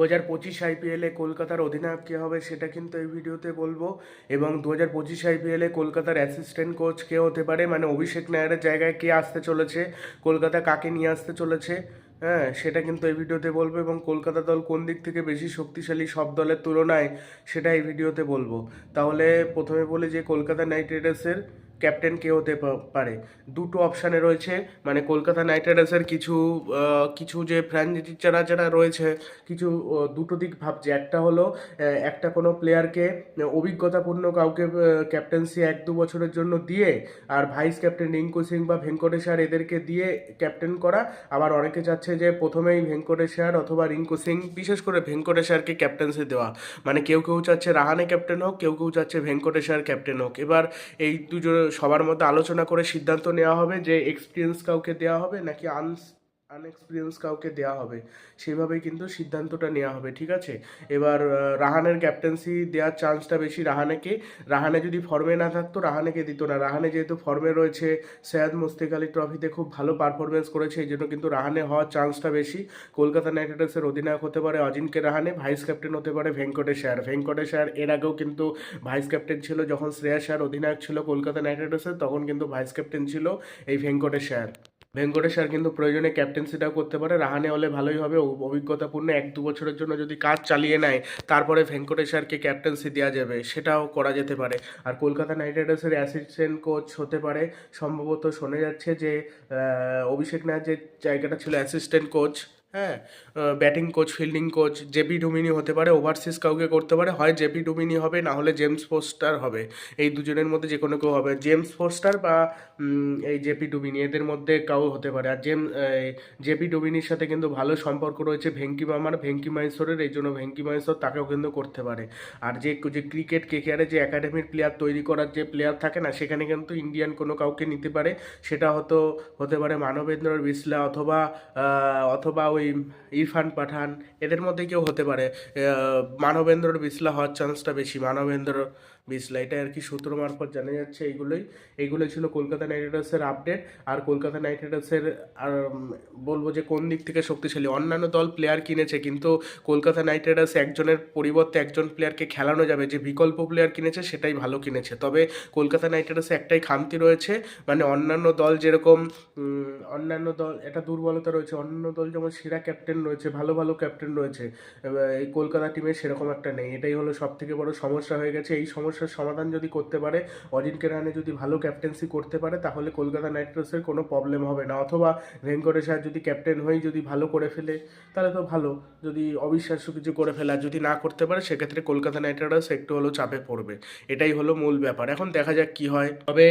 দু হাজার পঁচিশ আইপিএলে কলকাতার অধিনায়ক কে হবে সেটা কিন্তু এই ভিডিওতে বলব। এবং দু হাজার পঁচিশ আইপিএলে কলকাতার অ্যাসিস্ট্যান্ট কোচ কে হতে পারে মানে অভিষেক নায়ারের জায়গায় কে আসতে চলেছে, কলকাতা কাকে নিয়ে আসতে চলেছে হ্যাঁ সেটা কিন্তু এই ভিডিওতে বলব। এবং কলকাতা দল কোন দিক থেকে বেশি শক্তিশালী সব দলের তুলনায় সেটা এই ভিডিওতে বলব। তাহলে প্রথমে বলি যে কলকাতা নাইট রাইডার্সের ক্যাপ্টেন কে হতে পারে। দুটো অপশানে রয়েছে মানে কলকাতা নাইট রাইডার্সের কিছু কিছু যে ফ্র্যাঞ্চাইজি যারা যারা রয়েছে, কিছু দুটো দিক ভাবছে। একটা হলো একটা কোনো প্লেয়ারকে অভিজ্ঞতাপূর্ণ কাউকে ক্যাপ্টেন্সি এক দু বছরের জন্য দিয়ে, আর ভাইস ক্যাপ্টেন রিঙ্কু সিং বা ভেঙ্কটেশ্বর এদেরকে দিয়ে ক্যাপ্টেন করা। আবার অনেকে চাচ্ছে যে প্রথমেই ভেঙ্কটেশ্বর অথবা রিঙ্কু সিং, বিশেষ করে ভেঙ্কটেশ্বরকে ক্যাপ্টেন্সি দেওয়া। মানে কেউ কেউ চাচ্ছে রাহানে ক্যাপ্টেন হোক, কেউ কেউ চাচ্ছে ভেঙ্কটেশ্বর ক্যাপ্টেন হোক। এবার এই দুজন সবার মধ্যে আলোচনা করে সিদ্ধান্ত নেওয়া হবে যে এক্সপিরিয়েন্স কাউকে দেওয়া হবে নাকি আনস আনএক্সপিরিয়েন্স কাউকে দেওয়া হবে সেভাবেই কিন্তু সিদ্ধান্তটা নেওয়া হবে, ঠিক আছে? এবার রাহানের ক্যাপ্টেন্সি দেওয়ার চান্সটা বেশি রাহানেকে। রাহানে যদি ফর্মে না থাকতো, রাহানেকে দিত না। রাহানে যেহেতু ফর্মে রয়েছে, সৈয়দ মুস্তিক আলী ট্রফিতে খুব ভালো পারফরমেন্স করেছে, এই জন্য কিন্তু রাহানে হওয়ার চান্সটা বেশি। কলকাতা নাইট রাইডার্সের অধিনায়ক হতে পারে অজিনকে রাহানে ভাইস ক্যাপ্টেন হতে পারে ভেঙ্কটেশ আয়ার ভেঙ্কটেশ আয়ার এর আগেও কিন্তু ভাইস ক্যাপ্টেন ছিল, যখন শ্রেয়াস আয়ার অধিনায়ক ছিল কলকাতা নাইট রাইডার্সের তখন কিন্তু ভাইস ক্যাপ্টেন ছিল এই ভেঙ্কটেশ আয়ার ভেঙ্কটেশ আর কিন্তু প্রয়োজনে ক্যাপ্টেন্সিটাও করতে পারে। রাহানে হলে ভালোই হবে। অভিজ্ঞতাপূর্ণ এক দু বছরের জন্য যদি কাজ চালিয়ে নেয়, তারপরে ভেঙ্কটেশ্বরকে ক্যাপ্টেন্সি দেওয়া যাবে, সেটাও করা যেতে পারে। আর কলকাতা নাইট রাইডার্সের অ্যাসিস্ট্যান্ট কোচ হতে পারে। সম্ভবত শোনা যাচ্ছে যে অভিষেক নায়ার যে জায়গাটা ছিল অ্যাসিস্ট্যান্ট কোচ হ্যাঁ batting coach fielding coach JP Duminy হতে পারে ওভারসিজ কাউকে করতে পারে, হয় জেপি ডুমিনি হবে, না হলে জেমস ফোস্টার হবে। এই দুজনের মধ্যে যে কোনো কেউ হবে। জেমস ফোস্টার বা এই জেপি ডুমিনি এদের মধ্যে কাউ হতে পারে। আর জেম জেপি ডুমিনির সাথে কিন্তু ভালো সম্পর্ক রয়েছে ভেঙ্কি মামার। ভেঙ্কি মাইসোরের, এই জন্য ভেঙ্কি মাইসোর তাকেও কিন্তু করতে পারে। আর যে যে ক্রিকেট কেকেআরে যে একাডেমির প্লেয়ার তৈরি করার যে প্লেয়ার থাকে না, সেখানে কিন্তু ইন্ডিয়ান কোনো কাউকে নিতে পারে। সেটা হয়তো হতে পারে মানবেন্দ্র বিসলা অথবা অথবা ওই ইরফান পাঠান এদের মধ্যে কেউ হতে পারে। মানবেন্দ্র মানবেন্দ্রর বিসলা হওয়ার চান্সটা বেশি। মানবেন্দ্র বিসলা এটা আর কি সূত্র মারফত জানা যাচ্ছে এইগুলোই। এইগুলো ছিল কলকাতা নাইট রাইডার্সের আপডেট। আর কলকাতা নাইট রাইডার্সের, আর বলব যে কোন দিক থেকে শক্তিশালী, অন্যান্য দল প্লেয়ার কিনেছে, কিন্তু কলকাতা নাইট রাইডার্স একজনের পরিবর্তে একজন প্লেয়ারকে খেলানো যাবে, যে বিকল্প প্লেয়ার কিনেছে সেটাই ভালো কিনেছে। তবে কলকাতা নাইট রাইডার্সে একটাই খামতি রয়েছে মানে অন্যান্য দল যেরকম অন্যান্য দল এটা দুর্বলতা রয়েছে, অন্যান্য দল যেমন সেরা ক্যাপ্টেন রয়েছে, ভালো ভালো ক্যাপ্টেন রয়েছে এই কলকাতা টিমে সেরকম একটা নেই। এটাই হলো সব থেকে বড় সমস্যা হয়ে গেছে। এই সমস্যার সমাধান যদি করতে পারে অজিনকে রানে যদি ভালো ক্যাপ্টেন্সি করতে পারে, তাহলে কলকাতা নাইট রাইডার্সের কোনো প্রবলেম হবে না। অথবা ভেঙ্কটেশ আয়ার যদি ক্যাপ্টেন হয়ে যদি ভালো করে ফেলে, তাহলে তো ভালো। যদি অবিশ্বাস্য কিছু করে ফেলে আর যদি না করতে পারে, সেক্ষেত্রে কলকাতা নাইট রাইডার্স একটু হলেও চাপে পড়বে। এটাই হলো মূল ব্যাপার। এখন দেখা যাক কি হয়। তবে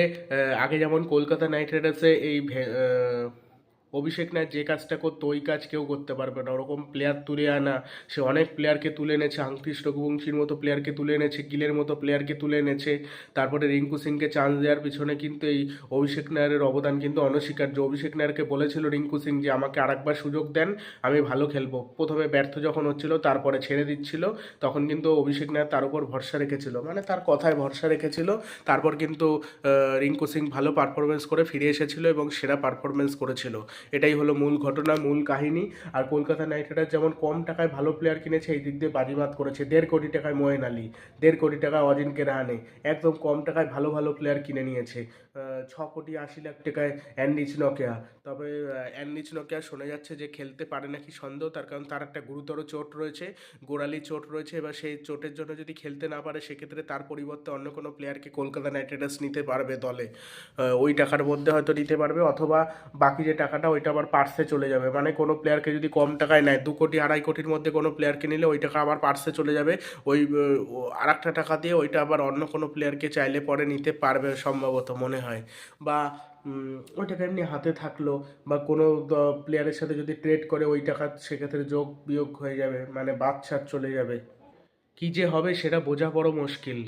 আগে যেমন কলকাতা নাইট রাইডার্সে এই অভিষেক নাথ যে কাজটা করতো, ওই কাজ কেউ করতে পারবে না। ওরকম প্লেয়ার তুলে আনা, সে অনেক প্লেয়ারকে তুলে এনেছে। আংকৃষ রঘুবংশীর মতো প্লেয়ারকে তুলে এনেছে, গিলের মতো প্লেয়ারকে তুলে এনেছে। তারপরে রিঙ্কু সিংকে চান্স দেওয়ার পিছনে কিন্তু এই অভিষেক নায়ারের অবদান কিন্তু অনস্বীকার্য। অভিষেক নায়ারকে বলেছিল রিঙ্কু সিং যে, আমাকে আরেকবার সুযোগ দেন, আমি ভালো খেলব। প্রথমে ব্যর্থ যখন হচ্ছিল, তারপরে ছেড়ে দিচ্ছিল। তখন কিন্তু অভিষেক নায়ার তার উপর ভরসা রেখেছিল। মানে তার কথায় ভরসা রেখেছিল। তারপর কিন্তু রিঙ্কু সিং ভালো পারফরমেন্স করে ফিরে এসেছিল এবং সেরা পারফরমেন্স করেছিল। এটাই হলো মূল ঘটনা, মূল কাহিনী। আর কলকাতা নাইট রাইডার্স যেমন কম টাকায় ভালো প্লেয়ার কিনেছে, এই দিক দিয়ে বাজিমাত করেছে। দেড় কোটি টাকায় মোয়েন আলী, দেড় কোটি টাকায় অজিনকে রাহানে, একদম কম টাকায় ভালো ভালো প্লেয়ার কিনে নিয়েছে। ছ কোটি আশি লাখ টাকায় অ্যান্ডিচ নকিয়া। তবে অ্যান্ডিচ নকিয়া শোনা যাচ্ছে যে খেলতে পারে নাকি সন্দেহ, তার কারণ তার একটা গুরুতর চোট রয়েছে, গোড়ালি চোট রয়েছে। এবার সেই চোটের জন্য যদি খেলতে না পারে, সেক্ষেত্রে তার পরিবর্তে অন্য কোনো প্লেয়ারকে কলকাতা নাইট রাইডার্স নিতে পারবে দলে। ওই টাকার মধ্যে হয়তো নিতে পারবে, অথবা বাকি যে টাকাটা ওইটা আবার পার্সে চলে যাবে। মানে কোনো প্লেয়ারকে যদি কম টাকায় নেয়, দু কোটি, আড়াই কোটির মধ্যে কোনো প্লেয়ারকে নিলে ওই টাকা আবার পার্সে চলে যাবে। ওই আর একটা টাকা দিয়ে ওইটা আবার অন্য কোনো প্লেয়ারকে চাইলে পরে নিতে পারবে সম্ভবত মনে হয়। বা ওই টাকা এমনি হাতে থাকল বা কোনো প্লেয়ারের সাথে যদি ট্রেড করে ওই টাকা সেক্ষেত্রে যোগ বিয়োগ হয়ে যাবে মানে ছাড় চলে যাবে। কী যে হবে সেটা বোঝা বড় মুশকিল।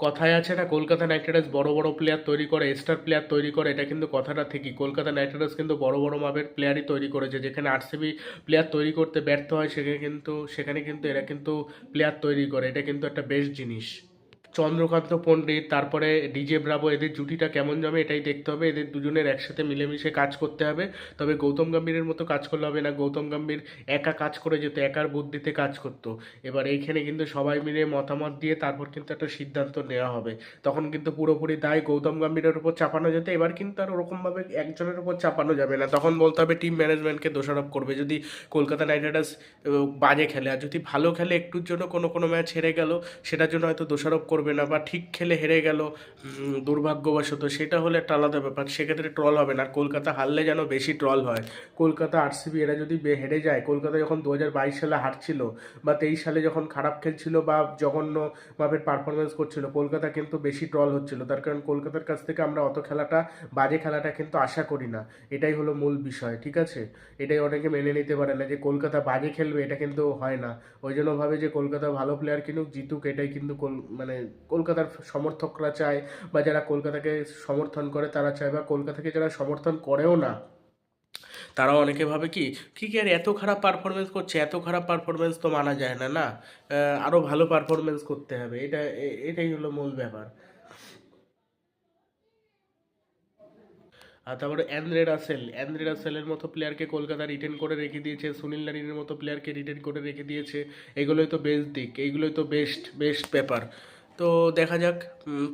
কথায় আছে না, কলকাতা নাইট রাইডার্স বড় বড় প্লেয়ার তৈরি করে স্টার প্লেয়ার তৈরি করে, এটা কিন্তু কথাটা ঠিকই। কলকাতা নাইট রাইডার্স কিন্তু বড় বড় মাপের প্লেয়ারই তৈরি করেছে। যেখানে আরসিবি প্লেয়ার তৈরি করতে ব্যর্থ হয়, সেখানে কিন্তু সেখানে কিন্তু এরা কিন্তু প্লেয়ার তৈরি করে। এটা কিন্তু একটা বেস্ট জিনিস। চন্দ্রকান্ত পণ্ডিত, তারপরে ডিজে ব্রাভো, এদের জুটিটা কেমন জমে এটাই দেখতে হবে। এদের দুজনের একসাথে মিলেমিশে কাজ করতে হবে। তবে গৌতম গম্ভীরের মতো কাজ করলে হবে না। গৌতম গম্ভীর একা কাজ করে যেত, একার বুদ্ধিতে কাজ করতো। এবার এইখানে কিন্তু সবাই মিলে মতামত দিয়ে তারপর কিন্তু একটা সিদ্ধান্ত নেওয়া হবে। তখন কিন্তু পুরোপুরি দায় গৌতম গম্ভীরের উপর চাপানো যেত। এবার কিন্তু আর ওরকমভাবে একজনের উপর চাপানো যাবে না। তখন বলতে হবে, টিম ম্যানেজমেন্টকে দোষারোপ করবে। যদি কলকাতা নাইট রাইডার্স বাজে খেলে, আর যদি ভালো খেলে, একটুর জন্য কোনো কোনো ম্যাচ হেরে গেল, সেটার জন্য হয়তো দোষারোপ করবে। না বা ঠিক খেলে হেরে গেল দুর্ভাগ্যবশত সেটা হলে একটা আলাদা ব্যাপার। সেক্ষেত্রে ট্রল হবে না। কলকাতা হারলে যেন বেশি ট্রল হয়। কলকাতা আরসিবি এরা যদি হেরে যায়, কলকাতা যখন দু হাজার বাইশ সালে হারছিল বা তেইশ সালে যখন খারাপ খেলছিল বা জঘন্যভাবে পারফরমেন্স করছিল, কলকাতা কিন্তু বেশি ট্রল হচ্ছিল। তার কারণ কলকাতার কাছ থেকে আমরা অত খেলাটা, বাজে খেলাটা কিন্তু আশা করি না। এটাই হলো মূল বিষয়, ঠিক আছে? এটাই অনেকে মেনে নিতে পারে না যে কলকাতা বাজে খেলবে, এটা কিন্তু হয় না। ওই জন্য ভাবে যে কলকাতা ভালো প্লেয়ার কিনুক, জিতুক, এটাই কিন্তু মানে কলকাতার সমর্থকরা চায় বা যারা কলকাতাকে সমর্থন করে তারা চায় বা কলকাতাকে যারা সমর্থন করেও না তারা অনেকে ভাবে কি কি আর এত খারাপ পারফরমেন্স করছে এত খারাপ পারফরমেন্স তো মানা যায় না না? আহ, আরও ভালো পারফরমেন্স করতে হবে এটা এটাই হলো মূল ব্যাপার। আর তারপরে অ্যান্দ্রে রাসেল অ্যান্দ্রে রাসেলের মতো প্লেয়ারকে কলকাতা রিটেন করে রেখে দিয়েছে সুনীল নারিনের মতো প্লেয়ারকে রিটেন করে রেখে দিয়েছে এগুলোই তো বেস্ট দিক এইগুলোই তো বেস্ট বেস্ট পেপার তো দেখা যাক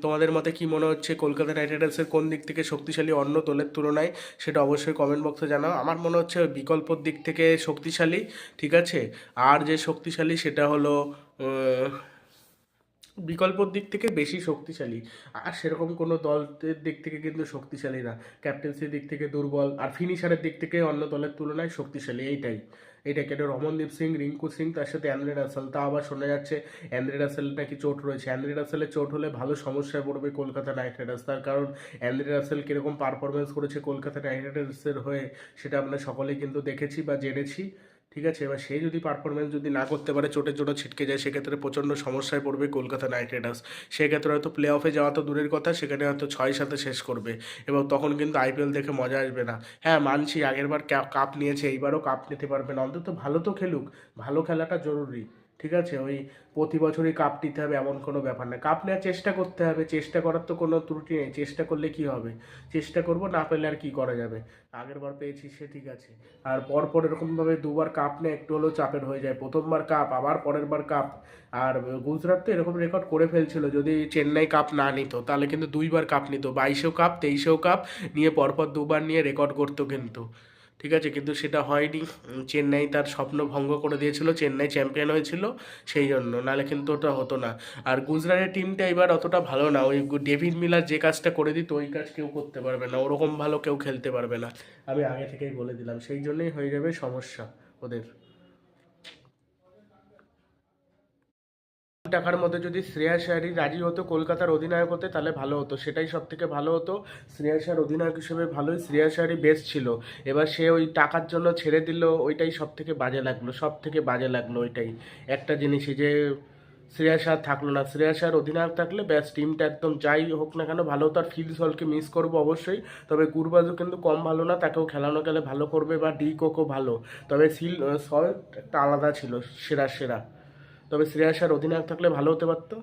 তোমাদের মতে কি মনে হচ্ছে কলকাতা নাইট রাইডার্সের কোন দিক থেকে শক্তিশালী অন্য দলের তুলনায়? সেটা অবশ্যই কমেন্ট বক্সে জানাও। আমার মনে হচ্ছে বিকল্পর দিক থেকে শক্তিশালী, ঠিক আছে? আর যে শক্তিশালী সেটা হলো বিকল্পর দিক থেকে বেশি শক্তিশালী। আর সেরকম কোনো দলের দিক থেকে কিন্তু শক্তিশালী না। ক্যাপ্টেন্সির দিক থেকে দুর্বল, আর ফিনিশারের দিক থেকে অন্য দলের তুলনায় শক্তিশালী, এইটাই। এইটা কেটে রমনদীপ সিং, রিঙ্কু সিং, তার সাথে অ্যান্ড্রে রাসেল। তা আবার শোনা যাচ্ছে অ্যান্ড্রে রাসেল নাকি চোট রয়েছে। অ্যান্ড্রে রাসেলের চোট হলে ভালো সমস্যায় পড়বে কলকাতা নাইট রাইডার্স। তার কারণ অ্যান্ড্রে রাসেল কীরকম পারফরমেন্স করেছে কলকাতা নাইট রাইডার্সের হয়ে, সেটা আমরা সকলেই কিন্তু দেখেছি বা জেনেছি। ঠিক আছে? এবার সে যদি পারফরমেন্স যদি না করতে পারে, চোটের জন্য ছিটকে যায়, সেক্ষেত্রে প্রচণ্ড সমস্যায় পড়বে কলকাতা নাইট রাইডার্স। সেক্ষেত্রে হয়তো প্লে অফে যাওয়া তো দূরের কথা, সেখানে হয়তো ছয় সাথে শেষ করবে। এবং তখন কিন্তু আইপিএল দেখে মজা আসবে না। হ্যাঁ মানছি, আগেরবার কাপ নিয়েছে, এইবারও কাপ নিতে পারবে না। অন্তত ভালো তো খেলুক। ভালো খেলাটা জরুরি। ঠিক আছে? ওই প্রতি বছরই কাপ নিতে হবে এমন কোনো ব্যাপার না। কাপ নেওয়ার চেষ্টা করতে হবে। চেষ্টা করার তো কোনো ত্রুটি নেই। চেষ্টা করলে কি হবে? চেষ্টা করব, না পেলে আর কি করা যাবে? আগের বার পেয়েছি, সে ঠিক আছে। আর পরপর এরকমভাবে দুবার কাপ নেয়, একটু হলেও চাপের হয়ে যায়। প্রথমবার কাপ, আবার পরের বার কাপ। আর গুজরাট তো এরকম রেকর্ড করে ফেলছিল, যদি চেন্নাই কাপ না নিত, তাহলে কিন্তু দুইবার কাপ নিত। বাইশেও কাপ, তেইশেও কাপ, নিয়ে পরপর দুবার নিয়ে রেকর্ড করতো কিন্তু। ঠিক আছে? কিন্তু সেটা হয়নি। চেন্নাই তার স্বপ্ন ভঙ্গ করে দিয়েছিল, চেন্নাই চ্যাম্পিয়ন হয়েছিল সেই জন্য। নাহলে কিন্তু ওটা হতো না। আর গুজরাটের টিমটা এবার অতটা ভালো না। ওই ডেভিড মিলার যে কাজটা করে দিত, ওই কাজ কেউ করতে পারবে না। ওরকম ভালো কেউ খেলতে পারবে না। আমি আগে থেকেই বলে দিলাম। সেই জন্যই হয়ে যাবে সমস্যা ওদের। টাকার মধ্যে যদি শ্রেয়া আয়ারই রাজি হতো, কলকাতার অধিনায়ক হতে, তাহলে ভালো হতো। সেটাই সব থেকে ভালো হতো। শ্রেয়া আয়ার অধিনায়ক হিসেবে ভালোই শ্রেয়া আয়ারই বেস্ট ছিল। এবার সে ওই টাকার জন্য ছেড়ে দিল, ওইটাই সব থেকে বাজে লাগল সব থেকে বাজে লাগল ওইটাই। একটা জিনিসই যে শ্রেয়া শাহ থাকল না। শ্রেয়া শাহর অধিনায়ক থাকলে ব্যাস টিমটা একদম যাই হোক না কেন, ভালো তার ফিল্ড সলকে মিস করব অবশ্যই। তবে গুরবাজও কিন্তু কম ভালো না, তাকেও খেলানো গেলে ভালো করবে বা ডি কোকও ভালো। তবে সিল সল্ট একটা আলাদা ছিল, সেরা সেরা। তবে শ্রেয়াসার অধিনায়ক থাকলে ভালো হতে পারতো।